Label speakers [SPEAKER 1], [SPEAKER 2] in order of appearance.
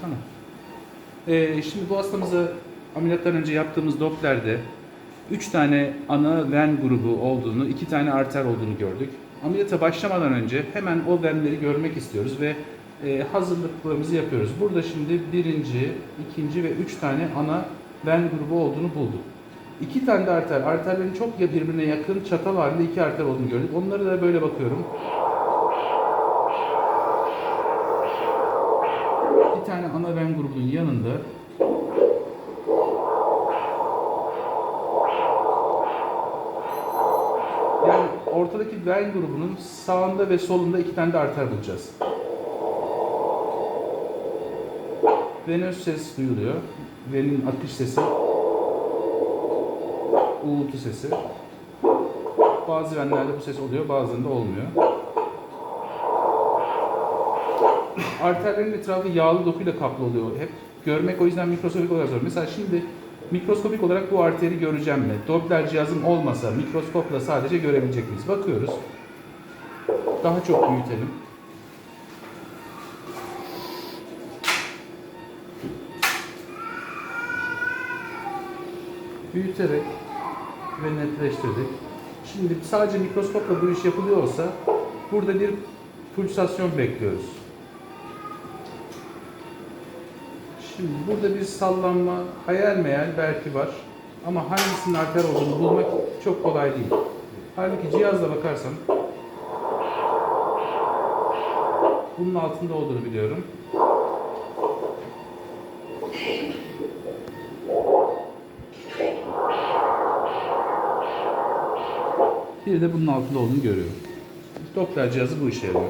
[SPEAKER 1] Tamam. Ee, şimdi bu hastamıza ameliyattan önce yaptığımız Doppler'de 3 tane ana ven grubu olduğunu, 2 tane arter olduğunu gördük. Ameliyata başlamadan önce hemen o venleri görmek istiyoruz ve e, hazırlıklarımızı yapıyoruz. Burada şimdi birinci, ikinci ve üç tane ana ven grubu olduğunu bulduk. İki tane de arter, arterlerin çok ya birbirine yakın çatal halinde iki arter olduğunu gördük. Onları da böyle bakıyorum. Bir tane ana ven grubunun yanında yani ortadaki ven grubunun sağında ve solunda iki tane de arter bulacağız. Venöz ses duyuluyor. Venin akış sesi, uğultu sesi. Bazı venlerde bu ses oluyor, bazılarında olmuyor. Arterlerin etrafı yağlı dokuyla kaplı oluyor hep. Görmek o yüzden mikroskopik olarak zor. Mesela şimdi mikroskopik olarak bu arteri göreceğim mi? Doppler cihazım olmasa mikroskopla sadece görebilecek miyiz? Bakıyoruz. Daha çok büyütelim. Büyüterek ve netleştirdik. Şimdi sadece mikroskopla bu iş yapılıyor olsa burada bir pulsasyon bekliyoruz. Şimdi burada bir sallanma hayal meyal belki var. Ama hangisinin arter olduğunu bulmak çok kolay değil. Halbuki cihazla bakarsam bunun altında olduğunu biliyorum. Bir de bunun altında olduğunu görüyorum. Doppler cihazı bu işe yarıyor.